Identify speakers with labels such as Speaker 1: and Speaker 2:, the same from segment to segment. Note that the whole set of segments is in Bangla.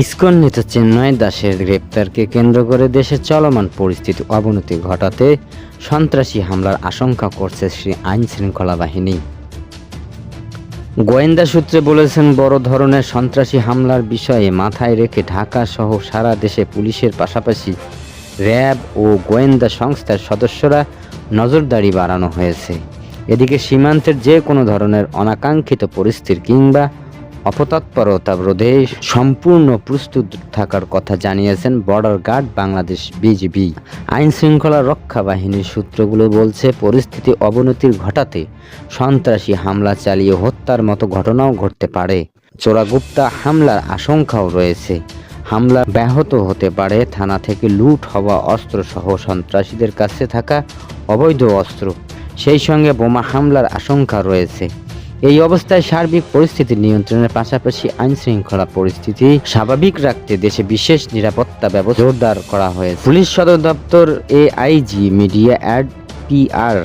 Speaker 1: ইসকন নেতা দাসের গ্রেপ্তারকে কেন্দ্র করে দেশে চলমান পরিস্থিতি অবনতি ঘটাতে সন্ত্রাসী হামলার আশঙ্কা করছে শ্রী আইন শৃঙ্খলা বাহিনী। গোয়েন্দা সূত্রে বলেছেন, বড় ধরনের সন্ত্রাসী হামলার বিষয়ে মাথায় রেখে ঢাকা সহ সারা দেশে পুলিশের পাশাপাশি র্যাব ও গোয়েন্দা সংস্থার সদস্যরা নজরদারি বাড়ানো হয়েছে। এদিকে সীমান্তের যে কোনো ধরনের অনাকাঙ্ক্ষিত পরিস্থিতি কিংবা অপতৎপরতা রোধে সম্পূর্ণ প্রস্তুত থাকার কথা জানিয়েছেন বর্ডার গার্ড বাংলাদেশ বিজিবি। আইন শৃঙ্খলা রক্ষা বাহিনীর সূত্রগুলো বলছে, পরিস্থিতি অবনতির ঘটাতে সন্ত্রাসী হামলা চালিয়ে হত্যার মতো ঘটনাও ঘটতে পারে। চোরাগুপ্তা হামলার আশঙ্কাও রয়েছে। হামলা ব্যাহত হতে পারে থানা থেকে লুট হওয়া অস্ত্রসহ সন্ত্রাসীদের কাছে থাকা অবৈধ অস্ত্র। সেই সঙ্গে বোমা হামলার আশঙ্কা রয়েছে। এই অবস্থায় সার্বিক পরিস্থিতি নিয়ন্ত্রণের পাশাপাশি আইন শৃঙ্খলা পরিস্থিতি স্বাভাবিক রাখতে দেশে বিশেষ নিরাপত্তা ব্যবস্থা জোরদার করা হয়েছে। পুলিশ সদর দপ্তর AIG media and PR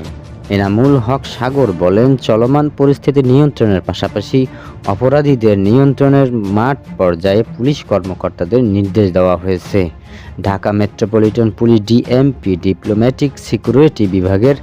Speaker 1: Enamul Haque Sagar বলেন, চলমান পরিস্থিতি নিয়ন্ত্রণের পাশাপাশি অপরাধীদের নিয়ন্ত্রণের মাঠ পর্যায়ে পুলিশ কর্মকর্তাদের নির্দেশ দেওয়া হয়েছে। Dhaka metropolitan police DMP, diplomatic security বিভাগের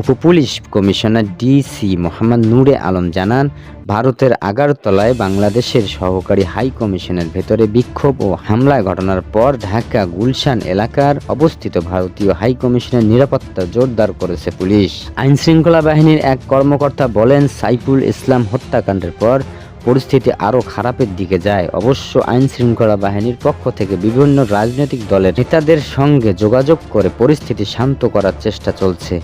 Speaker 1: উপপুলিশ কমিশনার ডিসি মোহাম্মদ নূরে আলম জানান, ভারতের আগারতলায় বাংলাদেশের সহকারী হাই কমিশনের ভেতরে বিক্ষোভ ও হামলা ঘটনার পর ঢাকা গুলশান এলাকার অবস্থিত ভারতীয় হাই কমিশনের নিরাপত্তা জোরদার করেছে পুলিশ। আইন শৃঙ্খলা বাহিনীর এক কর্মকর্তা বলেন, সাইফুল ইসলাম হত্যাকাণ্ডের পর পরিস্থিতি আরও খারাপের দিকে যায়। অবশ্য আইন শৃঙ্খলা বাহিনীর পক্ষ থেকে বিভিন্ন রাজনৈতিক দলের নেতাদের সঙ্গে যোগাযোগ করে পরিস্থিতি শান্ত করার চেষ্টা চলছে।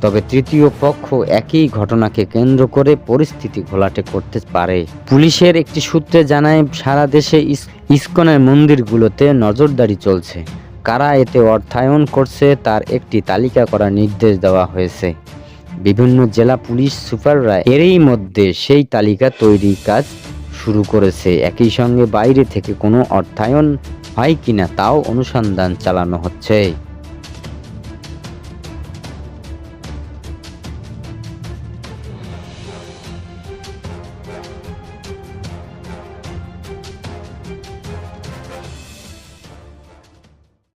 Speaker 1: তবে তৃতীয় পক্ষ একই ঘটনাকে কেন্দ্র করে পরিস্থিতি ঘোলাটে করতে পারে। পুলিশের একটি সূত্রে জানায়, সারা দেশে ইস- ইসকনের মন্দিরগুলোতে নজরদারি চলছে। কারা এতে অর্থায়ন করছে তার একটি তালিকা করার নির্দেশ দেওয়া হয়েছে। বিভিন্ন জেলা পুলিশ সুপাররা এরই মধ্যে সেই তালিকা তৈরির কাজ শুরু করেছে। একই সঙ্গে বাইরে থেকে কোনো অর্থায়ন হয় কিনা তাও অনুসন্ধান চালানো হচ্ছে।